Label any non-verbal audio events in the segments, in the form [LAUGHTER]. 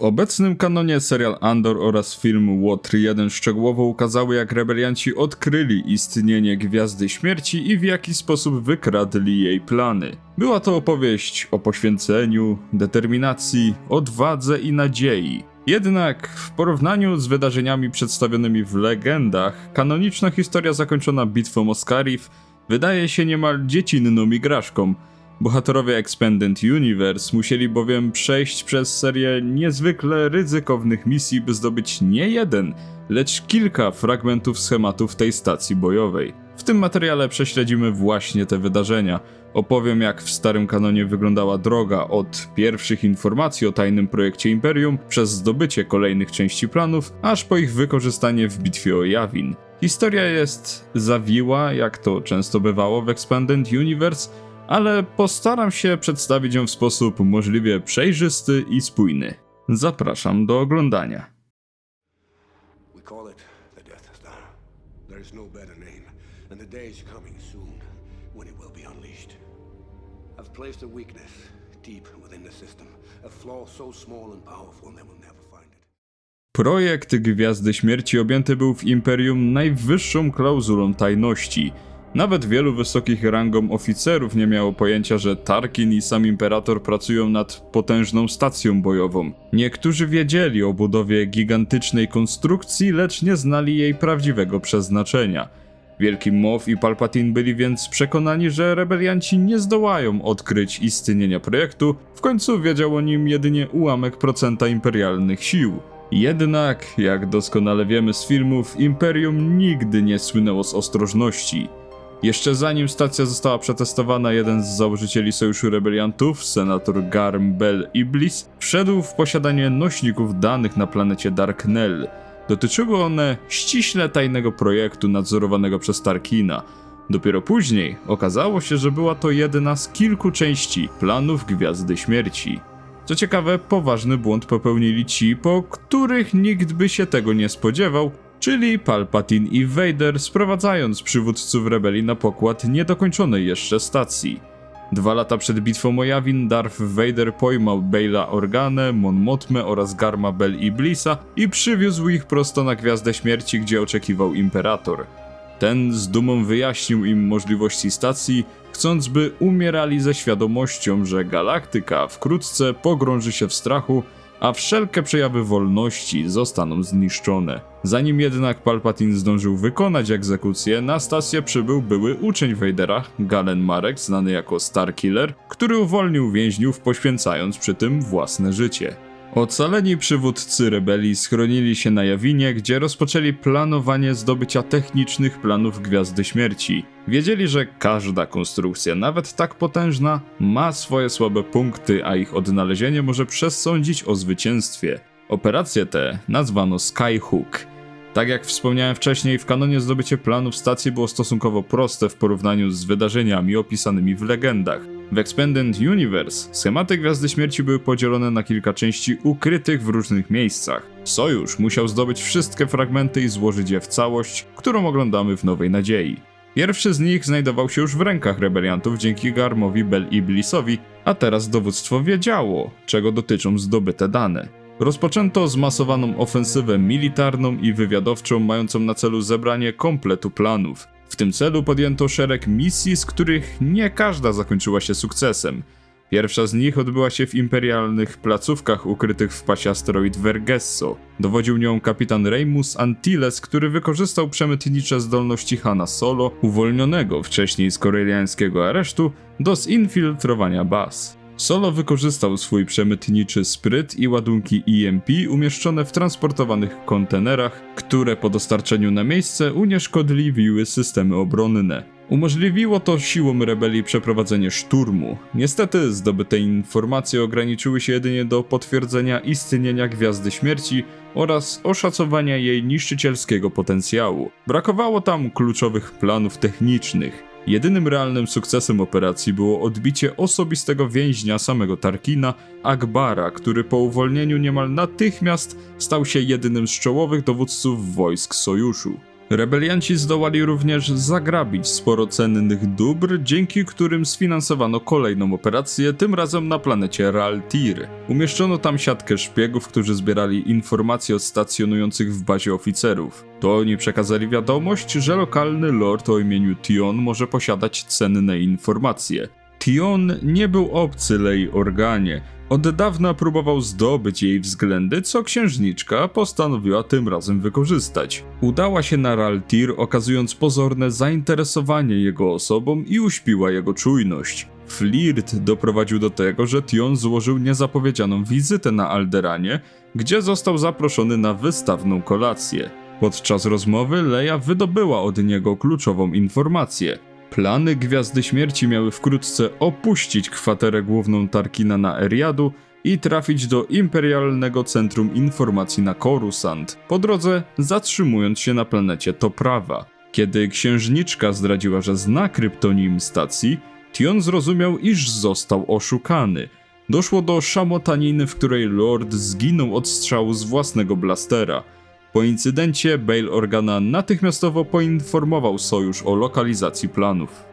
W obecnym kanonie serial Andor oraz film Łotr 1 szczegółowo ukazały jak rebelianci odkryli istnienie Gwiazdy Śmierci i w jaki sposób wykradli jej plany. Była to opowieść o poświęceniu, determinacji, odwadze i nadziei. Jednak w porównaniu z wydarzeniami przedstawionymi w legendach, kanoniczna historia zakończona bitwą o wydaje się niemal dziecinną igraszką. Bohaterowie Expanded Universe musieli bowiem przejść przez serię niezwykle ryzykownych misji, by zdobyć nie jeden, lecz kilka fragmentów schematów tej stacji bojowej. W tym materiale prześledzimy właśnie te wydarzenia. Opowiem, jak w starym kanonie wyglądała droga od pierwszych informacji o tajnym projekcie Imperium, przez zdobycie kolejnych części planów, aż po ich wykorzystanie w bitwie o Yavin. Historia jest zawiła, jak to często bywało w Expanded Universe, ale postaram się przedstawić ją w sposób możliwie przejrzysty i spójny. Zapraszam do oglądania. We call it the Death Star. There is no better name, and the day is coming soon when it will be unleashed. I've placed a weakness deep within the system, a flaw so small and powerful they will never find it. Projekt Gwiazdy Śmierci objęty był w Imperium najwyższą klauzulą tajności. Nawet wielu wysokich rangą oficerów nie miało pojęcia, że Tarkin i sam Imperator pracują nad potężną stacją bojową. Niektórzy wiedzieli o budowie gigantycznej konstrukcji, lecz nie znali jej prawdziwego przeznaczenia. Wielki Moff i Palpatine byli więc przekonani, że rebelianci nie zdołają odkryć istnienia projektu, w końcu wiedział o nim jedynie ułamek procenta imperialnych sił. Jednak, jak doskonale wiemy z filmów, Imperium nigdy nie słynęło z ostrożności. Jeszcze zanim stacja została przetestowana, jeden z założycieli Sojuszu Rebeliantów, senator Garm Bell Iblis, wszedł w posiadanie nośników danych na planecie Darknell. Dotyczyły one ściśle tajnego projektu nadzorowanego przez Tarkina. Dopiero później okazało się, że była to jedna z kilku części planów Gwiazdy Śmierci. Co ciekawe, poważny błąd popełnili ci, po których nikt by się tego nie spodziewał, czyli Palpatine i Vader, sprowadzając przywódców rebelii na pokład niedokończonej jeszcze stacji. Dwa lata przed bitwą o Yavin, Darth Vader pojmał Baila Organę, Mon Mothmę oraz Garma Bell Iblisa i przywiózł ich prosto na Gwiazdę Śmierci, gdzie oczekiwał Imperator. Ten z dumą wyjaśnił im możliwości stacji, chcąc by umierali ze świadomością, że galaktyka wkrótce pogrąży się w strachu, a wszelkie przejawy wolności zostaną zniszczone. Zanim jednak Palpatine zdążył wykonać egzekucję, na stację przybył były uczeń Vadera, Galen Marek, znany jako Starkiller, który uwolnił więźniów, poświęcając przy tym własne życie. Ocaleni przywódcy rebelii schronili się na Jawinie, gdzie rozpoczęli planowanie zdobycia technicznych planów Gwiazdy Śmierci. Wiedzieli, że każda konstrukcja, nawet tak potężna, ma swoje słabe punkty, a ich odnalezienie może przesądzić o zwycięstwie. Operację tę nazwano Skyhook. Tak jak wspomniałem wcześniej, w kanonie zdobycie planów stacji było stosunkowo proste w porównaniu z wydarzeniami opisanymi w legendach. W Expanded Universe schematy Gwiazdy Śmierci były podzielone na kilka części ukrytych w różnych miejscach. Sojusz musiał zdobyć wszystkie fragmenty i złożyć je w całość, którą oglądamy w Nowej Nadziei. Pierwszy z nich znajdował się już w rękach rebeliantów dzięki Garmowi Bel Iblisowi, a teraz dowództwo wiedziało, czego dotyczą zdobyte dane. Rozpoczęto zmasowaną ofensywę militarną i wywiadowczą mającą na celu zebranie kompletu planów. W tym celu podjęto szereg misji, z których nie każda zakończyła się sukcesem. Pierwsza z nich odbyła się w imperialnych placówkach ukrytych w pasie asteroid Vergesso. Dowodził nią kapitan Reimus Antilles, który wykorzystał przemytnicze zdolności Hanna Solo, uwolnionego wcześniej z koreliańskiego aresztu, do zinfiltrowania baz. Solo wykorzystał swój przemytniczy spryt i ładunki EMP umieszczone w transportowanych kontenerach, które po dostarczeniu na miejsce unieszkodliwiły systemy obronne. Umożliwiło to siłom rebelii przeprowadzenie szturmu. Niestety zdobyte informacje ograniczyły się jedynie do potwierdzenia istnienia Gwiazdy Śmierci oraz oszacowania jej niszczycielskiego potencjału. Brakowało tam kluczowych planów technicznych. Jedynym realnym sukcesem operacji było odbicie osobistego więźnia samego Tarkina, Akbara, który po uwolnieniu niemal natychmiast stał się jedynym z czołowych dowódców wojsk sojuszu. Rebelianci zdołali również zagrabić sporo cennych dóbr, dzięki którym sfinansowano kolejną operację, tym razem na planecie Raltir. Umieszczono tam siatkę szpiegów, którzy zbierali informacje od stacjonujących w bazie oficerów. To oni przekazali wiadomość, że lokalny lord o imieniu Tion może posiadać cenne informacje. Tion nie był obcy Lei Organie. Od dawna próbował zdobyć jej względy, co księżniczka postanowiła tym razem wykorzystać. Udała się na Raltir, okazując pozorne zainteresowanie jego osobą i uśpiła jego czujność. Flirt doprowadził do tego, że Tion złożył niezapowiedzianą wizytę na Alderanie, gdzie został zaproszony na wystawną kolację. Podczas rozmowy Leia wydobyła od niego kluczową informację. Plany Gwiazdy Śmierci miały wkrótce opuścić kwaterę główną Tarkina na Eriadu i trafić do Imperialnego Centrum Informacji na Coruscant, po drodze zatrzymując się na planecie Toprawa. Kiedy księżniczka zdradziła, że zna kryptonim stacji, Tion zrozumiał, iż został oszukany. Doszło do szamotaniny, w której Lord zginął od strzału z własnego blastera. Po incydencie Bail Organa natychmiastowo poinformował sojusz o lokalizacji planów.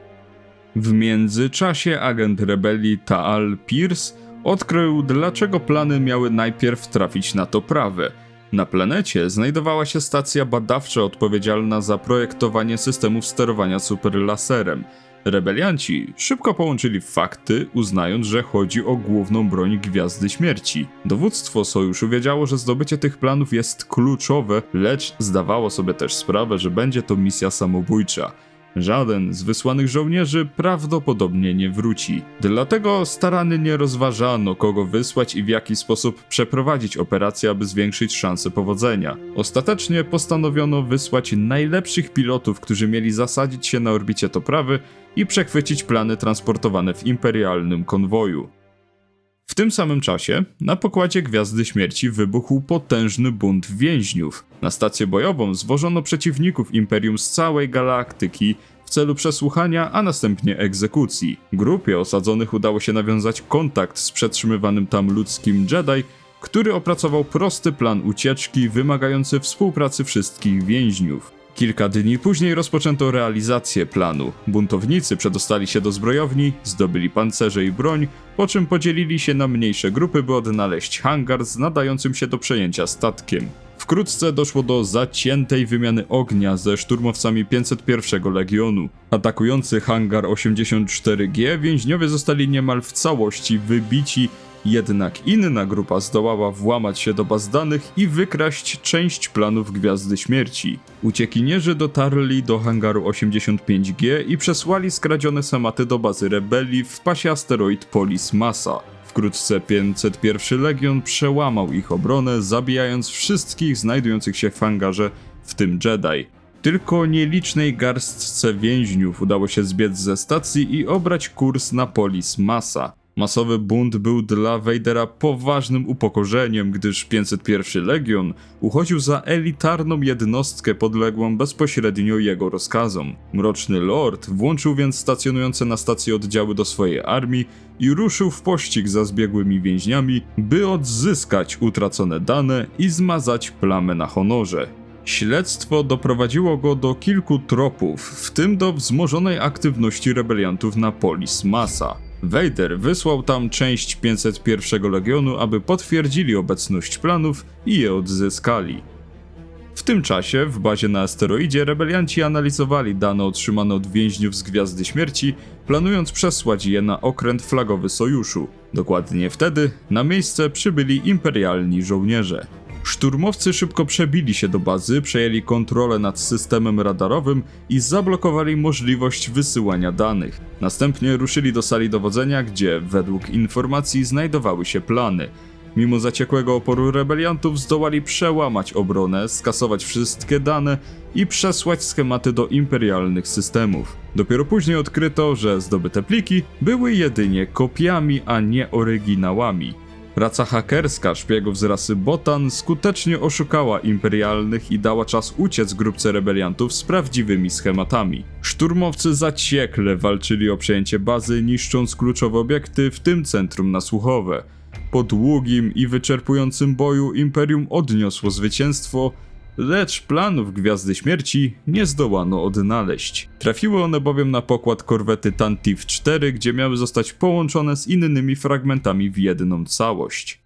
W międzyczasie agent rebelii Taal Pierce odkrył, dlaczego plany miały najpierw trafić na to prawe. Na planecie znajdowała się stacja badawcza odpowiedzialna za projektowanie systemów sterowania superlaserem. Rebelianci szybko połączyli fakty, uznając, że chodzi o główną broń Gwiazdy Śmierci. Dowództwo sojuszu wiedziało, że zdobycie tych planów jest kluczowe, lecz zdawało sobie też sprawę, że będzie to misja samobójcza. Żaden z wysłanych żołnierzy prawdopodobnie nie wróci. Dlatego starannie rozważano, kogo wysłać i w jaki sposób przeprowadzić operację, aby zwiększyć szanse powodzenia. Ostatecznie postanowiono wysłać najlepszych pilotów, którzy mieli zasadzić się na orbicie Toprawy i przechwycić plany transportowane w imperialnym konwoju. W tym samym czasie na pokładzie Gwiazdy Śmierci wybuchł potężny bunt więźniów. Na stację bojową zwożono przeciwników Imperium z całej galaktyki w celu przesłuchania, a następnie egzekucji. Grupie osadzonych udało się nawiązać kontakt z przetrzymywanym tam ludzkim Jedi, który opracował prosty plan ucieczki wymagający współpracy wszystkich więźniów. Kilka dni później rozpoczęto realizację planu. Buntownicy przedostali się do zbrojowni, zdobyli pancerze i broń, po czym podzielili się na mniejsze grupy, by odnaleźć hangar z nadającym się do przejęcia statkiem. Wkrótce doszło do zaciętej wymiany ognia ze szturmowcami 501 Legionu. Atakujący hangar 84G więźniowie zostali niemal w całości wybici jednak inna grupa zdołała włamać się do baz danych i wykraść część planów Gwiazdy Śmierci. Uciekinierzy dotarli do hangaru 85G i przesłali skradzione samaty do bazy rebelii w pasie asteroid Polis Massa. Wkrótce 501 Legion przełamał ich obronę, zabijając wszystkich znajdujących się w hangarze, w tym Jedi. Tylko nielicznej garstce więźniów udało się zbiec ze stacji i obrać kurs na Polis Massa. Masowy bunt był dla Vadera poważnym upokorzeniem, gdyż 501 Legion uchodził za elitarną jednostkę podległą bezpośrednio jego rozkazom. Mroczny Lord włączył więc stacjonujące na stacji oddziały do swojej armii i ruszył w pościg za zbiegłymi więźniami, by odzyskać utracone dane i zmazać plamę na honorze. Śledztwo doprowadziło go do kilku tropów, w tym do wzmożonej aktywności rebeliantów na Polis Massa. Vader wysłał tam część 501 Legionu, aby potwierdzili obecność planów i je odzyskali. W tym czasie w bazie na asteroidzie rebelianci analizowali dane otrzymane od więźniów z Gwiazdy Śmierci, planując przesłać je na okręt flagowy sojuszu. Dokładnie wtedy na miejsce przybyli imperialni żołnierze. Szturmowcy szybko przebili się do bazy, przejęli kontrolę nad systemem radarowym i zablokowali możliwość wysyłania danych. Następnie ruszyli do sali dowodzenia, gdzie według informacji znajdowały się plany. Mimo zaciekłego oporu rebeliantów zdołali przełamać obronę, skasować wszystkie dane i przesłać schematy do imperialnych systemów. Dopiero później odkryto, że zdobyte pliki były jedynie kopiami, a nie oryginałami. Raca hakerska szpiegów z rasy Botan skutecznie oszukała imperialnych i dała czas uciec grupce rebeliantów z prawdziwymi schematami. Szturmowcy zaciekle walczyli o przejęcie bazy, niszcząc kluczowe obiekty, w tym centrum nasłuchowe. Po długim i wyczerpującym boju Imperium odniosło zwycięstwo lecz planów Gwiazdy Śmierci nie zdołano odnaleźć. Trafiły one bowiem na pokład korwety Tantive 4, gdzie miały zostać połączone z innymi fragmentami w jedną całość.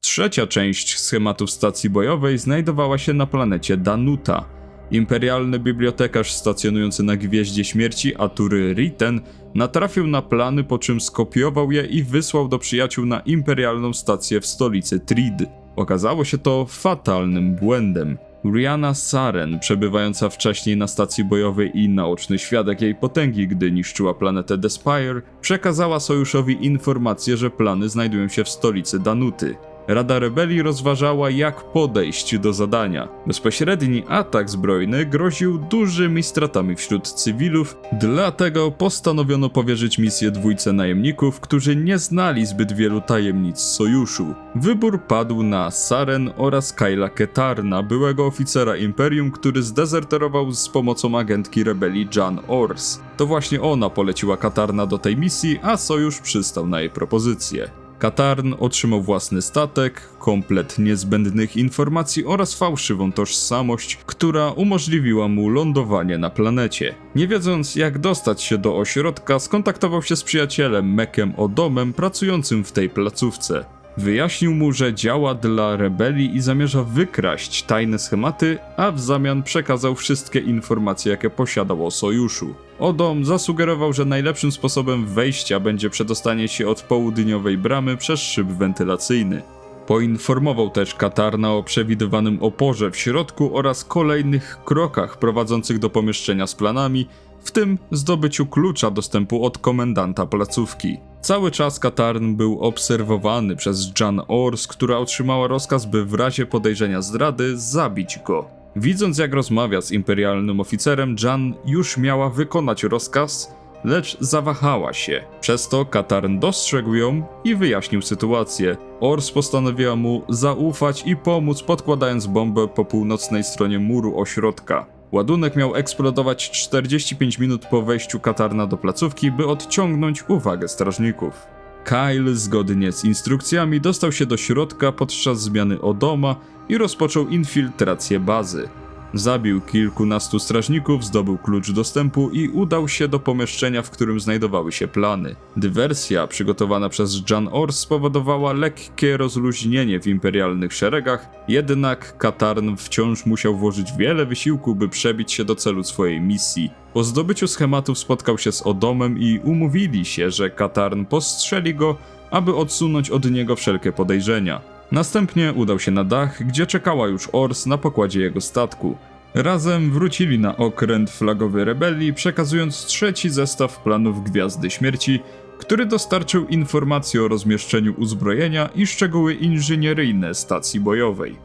Trzecia część schematów stacji bojowej znajdowała się na planecie Danuta. Imperialny bibliotekarz stacjonujący na Gwieździe Śmierci Atury Riten natrafił na plany, po czym skopiował je i wysłał do przyjaciół na imperialną stację w stolicy Trid. Okazało się to fatalnym błędem. Rihanna Saren, przebywająca wcześniej na stacji bojowej i naoczny świadek jej potęgi, gdy niszczyła planetę Despire, przekazała sojuszowi informację, że plany znajdują się w stolicy Danuty. Rada Rebelii rozważała, jak podejść do zadania. Bezpośredni atak zbrojny groził dużymi stratami wśród cywilów, dlatego postanowiono powierzyć misję dwójce najemników, którzy nie znali zbyt wielu tajemnic sojuszu. Wybór padł na Saren oraz Kyla Ketarna, byłego oficera Imperium, który zdezerterował z pomocą agentki rebelii Jan Ors. To właśnie ona poleciła Katarna do tej misji, a sojusz przystał na jej propozycję. Katarn otrzymał własny statek, komplet niezbędnych informacji oraz fałszywą tożsamość, która umożliwiła mu lądowanie na planecie. Nie wiedząc jak dostać się do ośrodka, skontaktował się z przyjacielem Mekiem Odomem pracującym w tej placówce. Wyjaśnił mu, że działa dla rebelii i zamierza wykraść tajne schematy, a w zamian przekazał wszystkie informacje, jakie posiadał o sojuszu. Odom zasugerował, że najlepszym sposobem wejścia będzie przedostanie się od południowej bramy przez szyb wentylacyjny. Poinformował też Katarna o przewidywanym oporze w środku oraz kolejnych krokach prowadzących do pomieszczenia z planami, w tym zdobyciu klucza dostępu od komendanta placówki. Cały czas Katarn był obserwowany przez Jan Ors, która otrzymała rozkaz, by w razie podejrzenia zdrady zabić go. Widząc jak rozmawia z imperialnym oficerem, Jan już miała wykonać rozkaz, lecz zawahała się. Przez to Katarn dostrzegł ją i wyjaśnił sytuację. Ors postanowiła mu zaufać i pomóc podkładając bombę po północnej stronie muru ośrodka. Ładunek miał eksplodować 45 minut po wejściu Katarna do placówki, by odciągnąć uwagę strażników. Kyle, zgodnie z instrukcjami, dostał się do środka podczas zmiany Odoma i rozpoczął infiltrację bazy. Zabił kilkunastu strażników, zdobył klucz dostępu i udał się do pomieszczenia, w którym znajdowały się plany. Dywersja przygotowana przez Jan Ors spowodowała lekkie rozluźnienie w imperialnych szeregach, jednak Katarn wciąż musiał włożyć wiele wysiłku, by przebić się do celu swojej misji. Po zdobyciu schematów spotkał się z Odomem i umówili się, że Katarn postrzeli go, aby odsunąć od niego wszelkie podejrzenia. Następnie udał się na dach, gdzie czekała już Ors na pokładzie jego statku. Razem wrócili na okręt flagowy rebelii, przekazując trzeci zestaw planów Gwiazdy Śmierci, który dostarczył informacje o rozmieszczeniu uzbrojenia i szczegóły inżynieryjne stacji bojowej.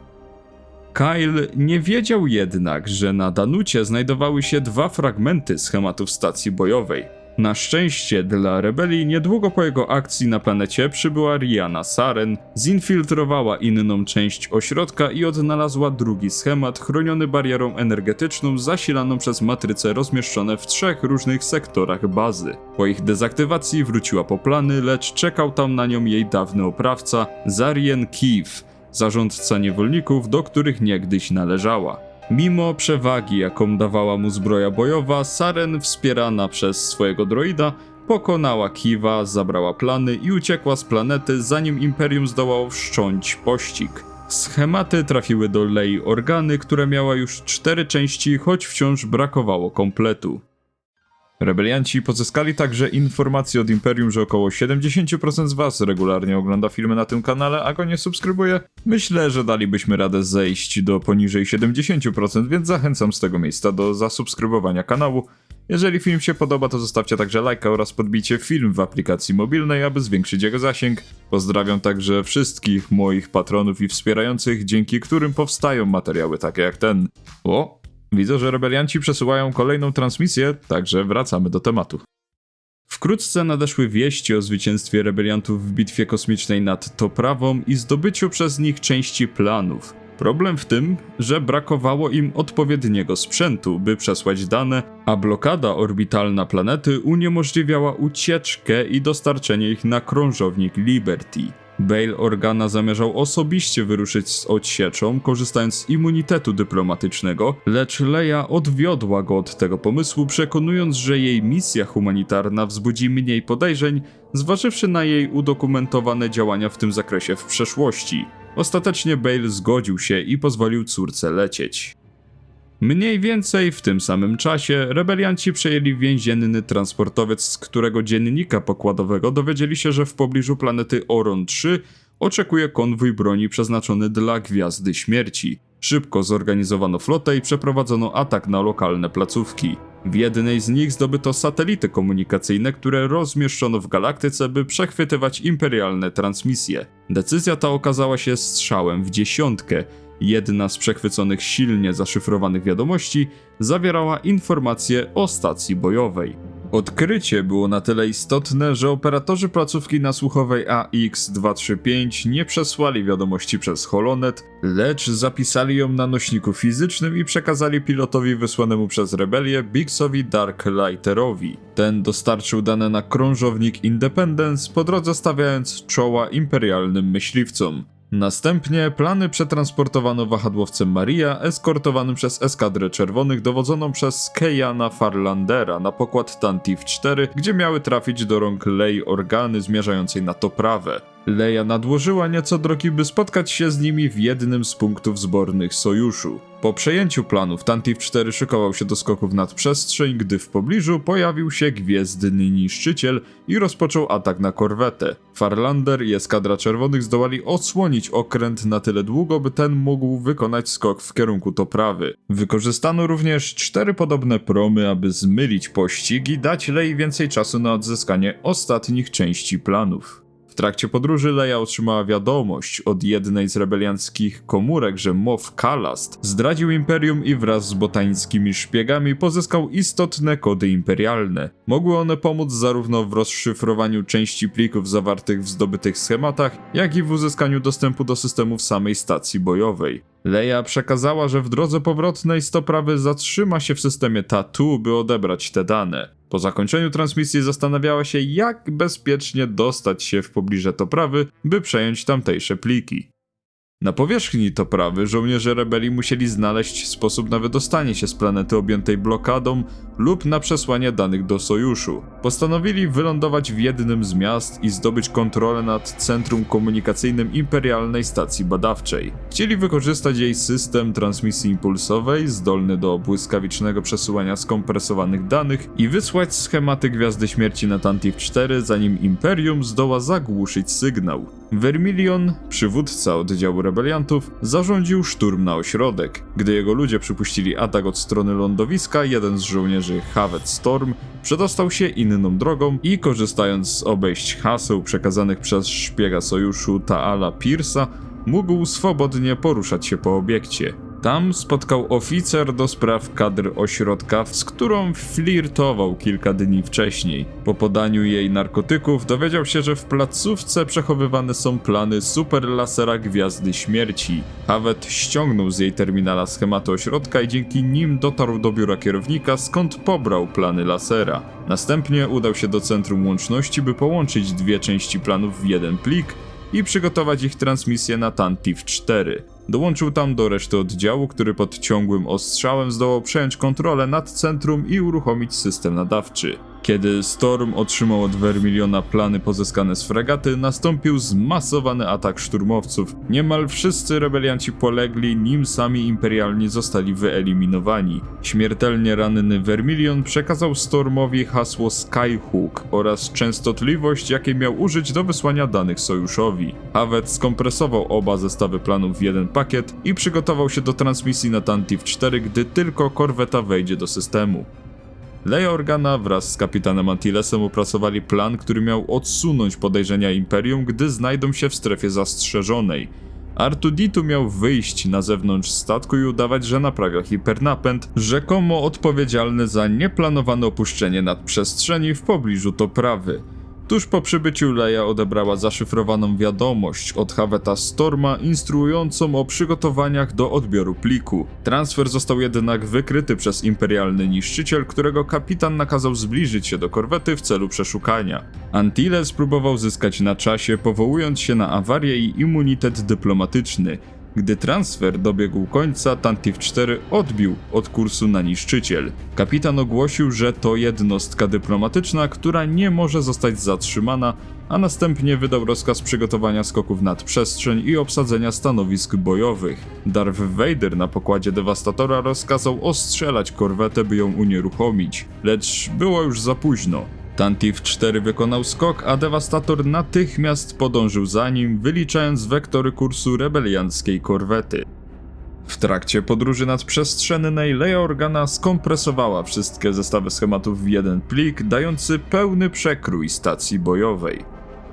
Kyle nie wiedział jednak, że na Danucie znajdowały się dwa fragmenty schematów stacji bojowej. Na szczęście dla rebelii, niedługo po jego akcji na planecie przybyła Rihanna Saren, zinfiltrowała inną część ośrodka i odnalazła drugi schemat chroniony barierą energetyczną zasilaną przez matryce rozmieszczone w trzech różnych sektorach bazy. Po ich dezaktywacji wróciła po plany, lecz czekał tam na nią jej dawny oprawca, Zarien Keefe, zarządca niewolników, do których niegdyś należała. Mimo przewagi, jaką dawała mu zbroja bojowa, Saren, wspierana przez swojego droida, pokonała Kiwa, zabrała plany i uciekła z planety, zanim Imperium zdołało wszcząć pościg. Schematy trafiły do Lei Organy, która miała już cztery części, choć wciąż brakowało kompletu. Rebelianci pozyskali także informacje od Imperium, że około 70% z Was regularnie ogląda filmy na tym kanale, a go nie subskrybuje. Myślę, że dalibyśmy radę zejść do poniżej 70%, więc zachęcam z tego miejsca do zasubskrybowania kanału. Jeżeli film się podoba, to zostawcie także lajka oraz podbijcie film w aplikacji mobilnej, aby zwiększyć jego zasięg. Pozdrawiam także wszystkich moich patronów i wspierających, dzięki którym powstają materiały takie jak ten. O, Widzę, że rebelianci przesyłają kolejną transmisję, także wracamy do tematu. Wkrótce nadeszły wieści o zwycięstwie rebeliantów w bitwie kosmicznej nad Toprawą i zdobyciu przez nich części planów. Problem w tym, że brakowało im odpowiedniego sprzętu, by przesłać dane, a blokada orbitalna planety uniemożliwiała ucieczkę i dostarczenie ich na krążownik Liberty. Bail Organa zamierzał osobiście wyruszyć z odsieczą, korzystając z immunitetu dyplomatycznego, lecz Leia odwiodła go od tego pomysłu, przekonując, że jej misja humanitarna wzbudzi mniej podejrzeń, zważywszy na jej udokumentowane działania w tym zakresie w przeszłości. Ostatecznie Bale zgodził się i pozwolił córce lecieć. Mniej więcej w tym samym czasie rebelianci przejęli więzienny transportowiec, z którego dziennika pokładowego dowiedzieli się, że w pobliżu planety Oron 3 oczekuje konwój broni przeznaczony dla Gwiazdy Śmierci. Szybko zorganizowano flotę i przeprowadzono atak na lokalne placówki. W jednej z nich zdobyto satelity komunikacyjne, które rozmieszczono w galaktyce, by przechwytywać imperialne transmisje. Decyzja ta okazała się strzałem w dziesiątkę. Jedna z przechwyconych silnie zaszyfrowanych wiadomości zawierała informacje o stacji bojowej. Odkrycie było na tyle istotne, że operatorzy placówki nasłuchowej AX-235 nie przesłali wiadomości przez Holonet, lecz zapisali ją na nośniku fizycznym i przekazali pilotowi wysłanemu przez rebelię Bigsowi Darklighterowi. Ten dostarczył dane na krążownik Independence, po drodze stawiając czoła imperialnym myśliwcom. Następnie plany przetransportowano wahadłowcem Maria, eskortowanym przez eskadrę czerwonych dowodzoną przez Kejana Farlandera na pokład Tantif 4, gdzie miały trafić do rąk Lei Organy zmierzającej na Toprawę. Leia nadłożyła nieco drogi, by spotkać się z nimi w jednym z punktów zbornych sojuszu. Po przejęciu planów Tantif 4 szykował się do skoków nad przestrzeń, gdy w pobliżu pojawił się gwiezdny niszczyciel i rozpoczął atak na korwetę. Farlander i eskadra czerwonych zdołali odsłonić okręt na tyle długo, by ten mógł wykonać skok w kierunku Toprawy. Wykorzystano również cztery podobne promy, aby zmylić pościg i dać Lei więcej czasu na odzyskanie ostatnich części planów. Trakcie podróży Leia otrzymała wiadomość od jednej z rebelianckich komórek, że Moff Kalast zdradził Imperium i wraz z botańskimi szpiegami pozyskał istotne kody imperialne. Mogły one pomóc zarówno w rozszyfrowaniu części plików zawartych w zdobytych schematach, jak i w uzyskaniu dostępu do systemów samej stacji bojowej. Leia przekazała, że w drodze powrotnej stoprawy zatrzyma się w systemie Tatu, by odebrać te dane. Po zakończeniu transmisji zastanawiała się, jak bezpiecznie dostać się w pobliże Toprawy, by przejąć tamtejsze pliki. Na powierzchni Toprawy żołnierze rebelii musieli znaleźć sposób na wydostanie się z planety objętej blokadą lub na przesłanie danych do sojuszu. Postanowili wylądować w jednym z miast i zdobyć kontrolę nad centrum komunikacyjnym imperialnej stacji badawczej. Chcieli wykorzystać jej system transmisji impulsowej zdolny do błyskawicznego przesyłania skompresowanych danych i wysłać schematy Gwiazdy Śmierci na Tantif 4 zanim Imperium zdoła zagłuszyć sygnał. Vermilion, przywódca oddziału rebeliantów, zarządził szturm na ośrodek. Gdy jego ludzie przypuścili atak od strony lądowiska, jeden z żołnierzy Havet Storm przedostał się inną drogą i korzystając z obejść haseł przekazanych przez szpiega sojuszu Taala Pierce'a, mógł swobodnie poruszać się po obiekcie. Tam spotkał oficer do spraw kadr ośrodka, z którą flirtował kilka dni wcześniej. Po podaniu jej narkotyków dowiedział się, że w placówce przechowywane są plany superlasera Gwiazdy Śmierci. Havet ściągnął z jej terminala schematy ośrodka i dzięki nim dotarł do biura kierownika, skąd pobrał plany lasera. Następnie udał się do centrum łączności, by połączyć dwie części planów w jeden plik i przygotować ich transmisję na Tantif 4. Dołączył tam do reszty oddziału, który pod ciągłym ostrzałem zdołał przejąć kontrolę nad centrum i uruchomić system nadawczy. Kiedy Storm otrzymał od Vermiliona plany pozyskane z fregaty, nastąpił zmasowany atak szturmowców. Niemal wszyscy rebelianci polegli, nim sami imperialni zostali wyeliminowani. Śmiertelnie ranny Vermilion przekazał Stormowi hasło Skyhook oraz częstotliwość, jakiej miał użyć do wysłania danych sojuszowi. Havet skompresował oba zestawy planów w jeden pakiet i przygotował się do transmisji na Tantif 4, gdy tylko korweta wejdzie do systemu. Leia Organa wraz z kapitanem Antilesem opracowali plan, który miał odsunąć podejrzenia Imperium, gdy znajdą się w strefie zastrzeżonej. Artuditu miał wyjść na zewnątrz statku i udawać, że naprawia hipernapęd, rzekomo odpowiedzialny za nieplanowane opuszczenie nadprzestrzeni w pobliżu Toprawy. Tuż po przybyciu Leia odebrała zaszyfrowaną wiadomość od Haveta Storma instruującą o przygotowaniach do odbioru pliku. Transfer został jednak wykryty przez imperialny niszczyciel, którego kapitan nakazał zbliżyć się do korwety w celu przeszukania. Antilles próbował zyskać na czasie, powołując się na awarię i immunitet dyplomatyczny. Gdy transfer dobiegł końca, Tantif 4 odbił od kursu na niszczyciel. Kapitan ogłosił, że to jednostka dyplomatyczna, która nie może zostać zatrzymana, a następnie wydał rozkaz przygotowania skoków nad przestrzeń i obsadzenia stanowisk bojowych. Darth Vader na pokładzie dewastatora rozkazał ostrzelać korwetę, by ją unieruchomić, lecz było już za późno. Tantif 4 wykonał skok, a dewastator natychmiast podążył za nim, wyliczając wektory kursu rebelianckiej korwety. W trakcie podróży nadprzestrzennej Leia Organa skompresowała wszystkie zestawy schematów w jeden plik, dający pełny przekrój stacji bojowej.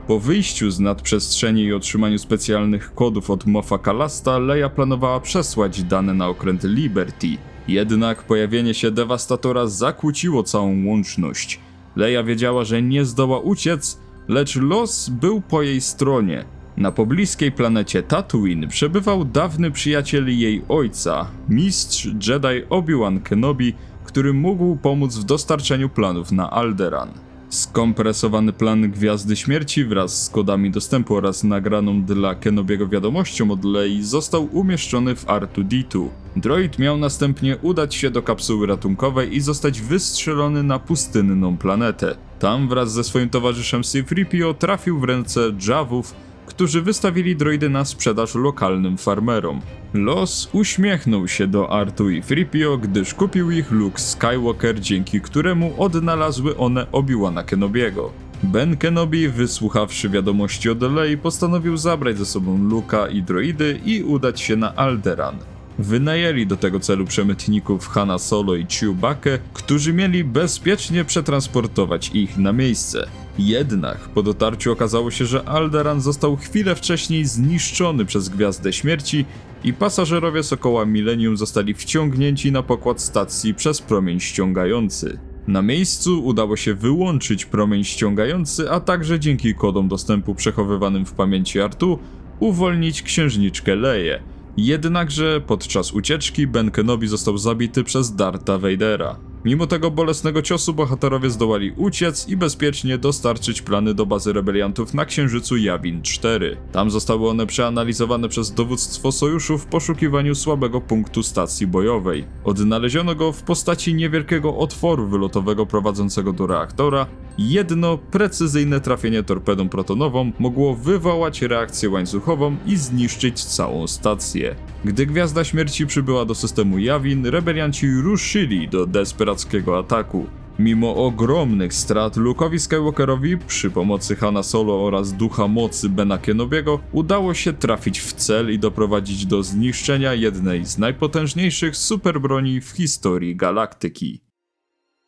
Po wyjściu z nadprzestrzeni i otrzymaniu specjalnych kodów od Mofa Kalasta, Leia planowała przesłać dane na okręt Liberty. Jednak pojawienie się dewastatora zakłóciło całą łączność. Leia wiedziała, że nie zdoła uciec, lecz los był po jej stronie. Na pobliskiej planecie Tatooine przebywał dawny przyjaciel jej ojca, mistrz Jedi Obi-Wan Kenobi, który mógł pomóc w dostarczeniu planów na Alderan. Skompresowany plan Gwiazdy Śmierci wraz z kodami dostępu oraz nagraną dla Kenobiego wiadomością od Lei został umieszczony w R2-D2. Droid miał następnie udać się do kapsuły ratunkowej i zostać wystrzelony na pustynną planetę. Tam wraz ze swoim towarzyszem C-3PO trafił w ręce Javów, którzy wystawili droidy na sprzedaż lokalnym farmerom. Los uśmiechnął się do Artu i Fripio, gdyż kupił ich Luke Skywalker, dzięki któremu odnalazły one Obi-Wana Kenobiego. Ben Kenobi, wysłuchawszy wiadomości od Lei, postanowił zabrać ze sobą Luka i droidy i udać się na Alderan. Wynajęli do tego celu przemytników Hanna Solo i Chewbacca, którzy mieli bezpiecznie przetransportować ich na miejsce. Jednak po dotarciu okazało się, że Alderan został chwilę wcześniej zniszczony przez Gwiazdę Śmierci i pasażerowie Sokoła Millennium zostali wciągnięci na pokład stacji przez promień ściągający. Na miejscu udało się wyłączyć promień ściągający, a także dzięki kodom dostępu przechowywanym w pamięci Artu uwolnić księżniczkę Leję. Jednakże podczas ucieczki Ben Kenobi został zabity przez Darta Vadera. Mimo tego bolesnego ciosu bohaterowie zdołali uciec i bezpiecznie dostarczyć plany do bazy rebeliantów na księżycu Yavin 4. Tam zostały one przeanalizowane przez dowództwo sojuszu w poszukiwaniu słabego punktu stacji bojowej. Odnaleziono go w postaci niewielkiego otworu wylotowego prowadzącego do reaktora. Jedno precyzyjne trafienie torpedą protonową mogło wywołać reakcję łańcuchową i zniszczyć całą stację. Gdy Gwiazda Śmierci przybyła do systemu Yavin, rebelianci ruszyli do desperackiego ataku. Mimo ogromnych strat Luke'owi Skywalkerowi przy pomocy Hanna Solo oraz ducha mocy Bena Kenobiego udało się trafić w cel i doprowadzić do zniszczenia jednej z najpotężniejszych superbroni w historii galaktyki.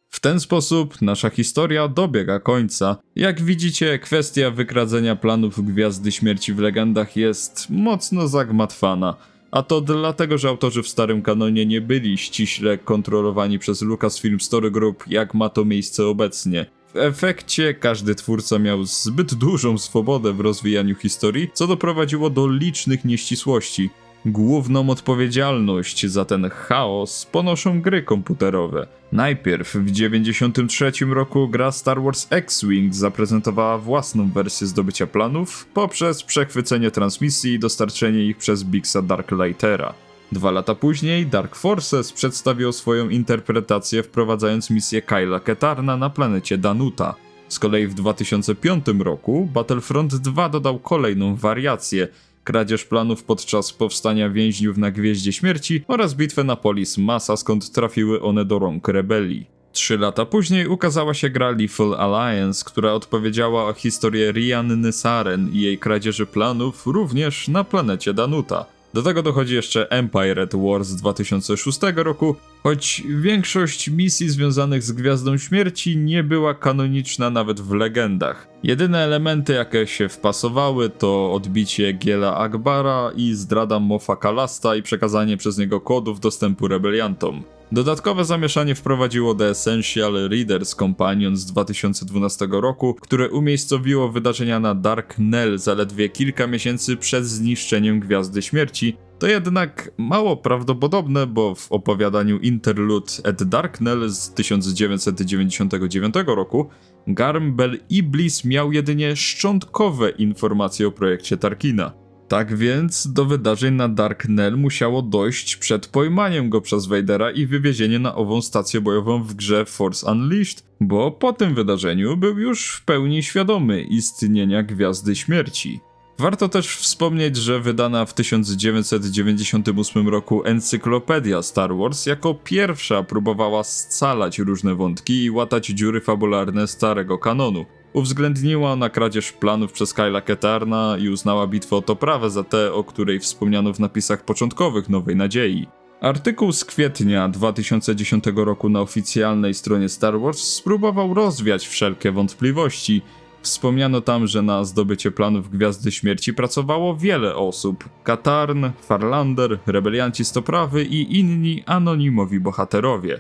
W ten sposób nasza historia dobiega końca. Jak widzicie, kwestia wykradzenia planów Gwiazdy Śmierci w legendach jest mocno zagmatwana. A to dlatego, że autorzy w starym kanonie nie byli ściśle kontrolowani przez Lucasfilm Story Group, jak ma to miejsce obecnie. W efekcie każdy twórca miał zbyt dużą swobodę w rozwijaniu historii, co doprowadziło do licznych nieścisłości. Główną odpowiedzialność za ten chaos ponoszą gry komputerowe. Najpierw w 1993 roku gra Star Wars X-Wing zaprezentowała własną wersję zdobycia planów poprzez przechwycenie transmisji i dostarczenie ich przez Bixa Darklightera. Dwa lata później Dark Forces przedstawiło swoją interpretację wprowadzając misję Kyla Ketarna na planecie Danuta. Z kolei w 2005 roku Battlefront 2 dodał kolejną wariację, kradzież planów podczas powstania więźniów na Gwieździe Śmierci oraz bitwę na Polis Massa, skąd trafiły one do rąk rebelii. Trzy lata później ukazała się gra Lethal Alliance, która odpowiedziała o historię Rianny Saren i jej kradzieży planów również na planecie Danuta. Do tego dochodzi jeszcze Empire at War z 2006 roku, choć większość misji związanych z Gwiazdą Śmierci nie była kanoniczna nawet w legendach. Jedyne elementy jakie się wpasowały to odbicie Giela Akbara i zdrada Mofa Kalasta i przekazanie przez niego kodów dostępu rebeliantom. Dodatkowe zamieszanie wprowadziło The Essential Readers Companion z 2012 roku, które umiejscowiło wydarzenia na Dark Nell zaledwie kilka miesięcy przed zniszczeniem Gwiazdy Śmierci. To jednak mało prawdopodobne, bo w opowiadaniu Interlude at Darknell z 1999 roku Garm Bel Iblis miał jedynie szczątkowe informacje o projekcie Tarkina. Tak więc do wydarzeń na Darknell musiało dojść przed pojmaniem go przez Vadera i wywiezienie na ową stację bojową w grze Force Unleashed, bo po tym wydarzeniu był już w pełni świadomy istnienia Gwiazdy Śmierci. Warto też wspomnieć, że wydana w 1998 roku encyklopedia Star Wars jako pierwsza próbowała scalać różne wątki i łatać dziury fabularne starego kanonu. Uwzględniła ona kradzież planów przez Kyla Ketarna i uznała bitwę o Toprawę za tę, o której wspomniano w napisach początkowych Nowej Nadziei. Artykuł z kwietnia 2010 roku na oficjalnej stronie Star Wars spróbował rozwiać wszelkie wątpliwości. Wspomniano tam, że na zdobycie planów Gwiazdy Śmierci pracowało wiele osób. Katarn, Farlander, rebelianci Stoprawy i inni anonimowi bohaterowie.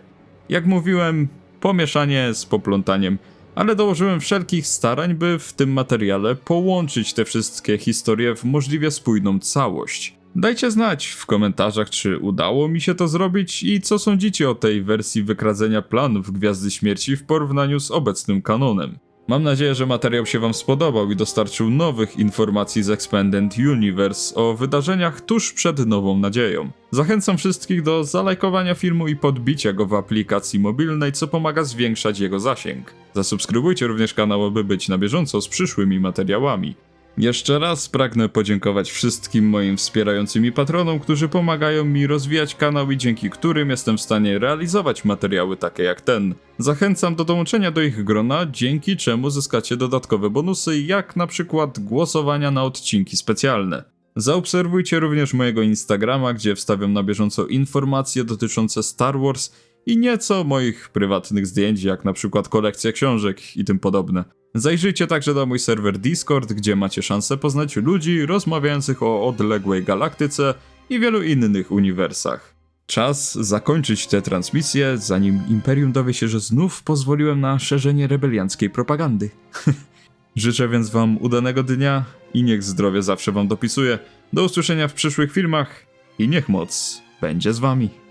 Jak mówiłem, pomieszanie z poplątaniem, ale dołożyłem wszelkich starań, by w tym materiale połączyć te wszystkie historie w możliwie spójną całość. Dajcie znać w komentarzach, czy udało mi się to zrobić i co sądzicie o tej wersji wykradzenia planów Gwiazdy Śmierci w porównaniu z obecnym kanonem. Mam nadzieję, że materiał się Wam spodobał i dostarczył nowych informacji z Expanded Universe o wydarzeniach tuż przed Nową Nadzieją. Zachęcam wszystkich do zalajkowania filmu i podbicia go w aplikacji mobilnej, co pomaga zwiększać jego zasięg. Zasubskrybujcie również kanał, aby być na bieżąco z przyszłymi materiałami. Jeszcze raz pragnę podziękować wszystkim moim wspierającym patronom, którzy pomagają mi rozwijać kanał i dzięki którym jestem w stanie realizować materiały takie jak ten. Zachęcam do dołączenia do ich grona, dzięki czemu zyskacie dodatkowe bonusy, jak na przykład głosowania na odcinki specjalne. Zaobserwujcie również mojego Instagrama, gdzie wstawiam na bieżąco informacje dotyczące Star Wars i nieco moich prywatnych zdjęć, jak na przykład kolekcja książek i tym podobne. Zajrzyjcie także na mój serwer Discord, gdzie macie szansę poznać ludzi rozmawiających o odległej galaktyce i wielu innych uniwersach. Czas zakończyć tę transmisję, zanim Imperium dowie się, że znów pozwoliłem na szerzenie rebelianckiej propagandy. [LAUGHS] Życzę więc Wam udanego dnia i niech zdrowie zawsze Wam dopisuje. Do usłyszenia w przyszłych filmach i niech moc będzie z Wami.